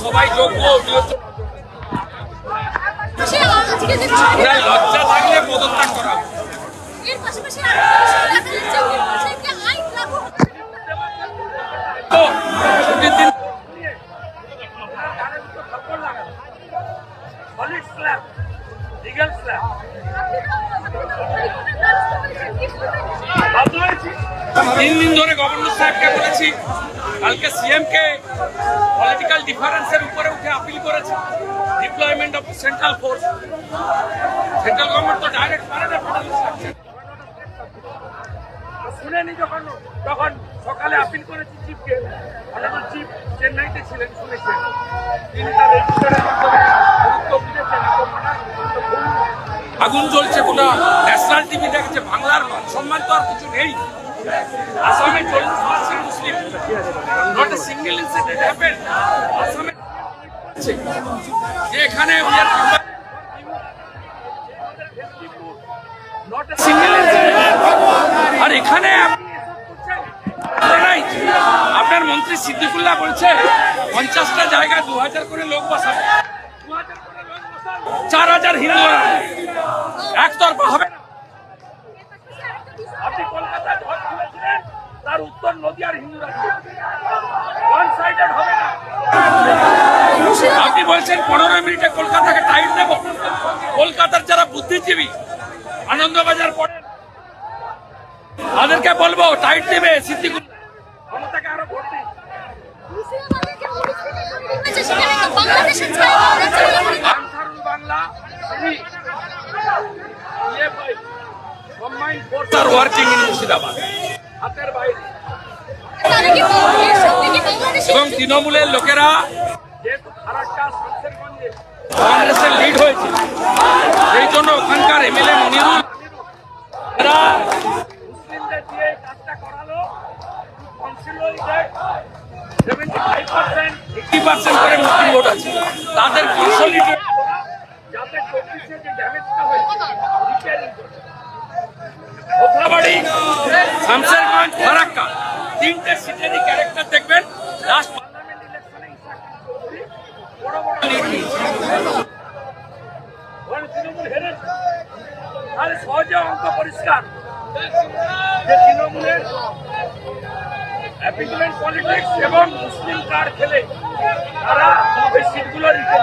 সবাই যোগ্য লজ্জা থাকলে পদত্যাগ করা তিন দিন ধরে গভর্নর সাহেবকে বলেছি কালকে সিএম কে পলিটিক্যাল ডিফারেন্সের উপরে উঠে আপিল করেছে। Deployment of central force central government তো ডাইরেক্ট পারে না। শুনেনি যখন তখন সকালে আপিল করেছি চিফকে অনারেবল চিফ চেন্নাইতে ছিলেন, শুনেছেন। তিনি তার রেজিস্টারের আগুন জ্বলছে গোটা ন্যাশনাল টিভি দেখছে, বাংলার মান সম্মান তো আর কিছু নেই। আসামে চল্লিশ পার্সেন্ট যে এখানে নট এ সিঙ্গেল ইনসিডেন্ট আর এখানে। আপনার মন্ত্রী সিদ্দিকুল্লাহ বলছে পঞ্চাশটা বসাবে দু হাজার করে লোক বসাবে। চার হাজার হিন্দু একতরফা হবে না। তার উত্তর নদীয়ার হিন্দুরা আপনি বলছেন পনেরো মিনিটে কলকাতাকে টাইট দেব। কলকাতার যারা বুদ্ধিজীবী, আনন্দবাজার পড়েন তাদেরকে বলব টাইট দেবে ওয়ার্কিং ইন মুর্শিদাবাদ এবং তৃণমূলের লোকেরা কংগ্রেসের লিড হয়েছে। সেই জন্য ওখানকার এমএলএ মনিরুল। এরা মুসলিমদের দিয়ে কাজটা করালো। Seventy five percent eighty percent করে মুসলিম ভোট আছে। তাদের কনসলিডেট যাতে চব্বিশে যে ড্যামেজটা হয়েছে রিপেয়ারিং করে কোথাবাড়ি শামসেরগঞ্জ ফারাক্কা। তিনটে সিটেরই ক্যারেক্টার দেখবেন। লাস্ট তৃণমূল তাহলে সহজে অঙ্ক পরিষ্কার। যে তৃণমূলের অ্যাপিগমেন্ট পলিটিক্স এবং মুসলিম কার্ড খেলে তারা ওই সিটগুলো রিটেন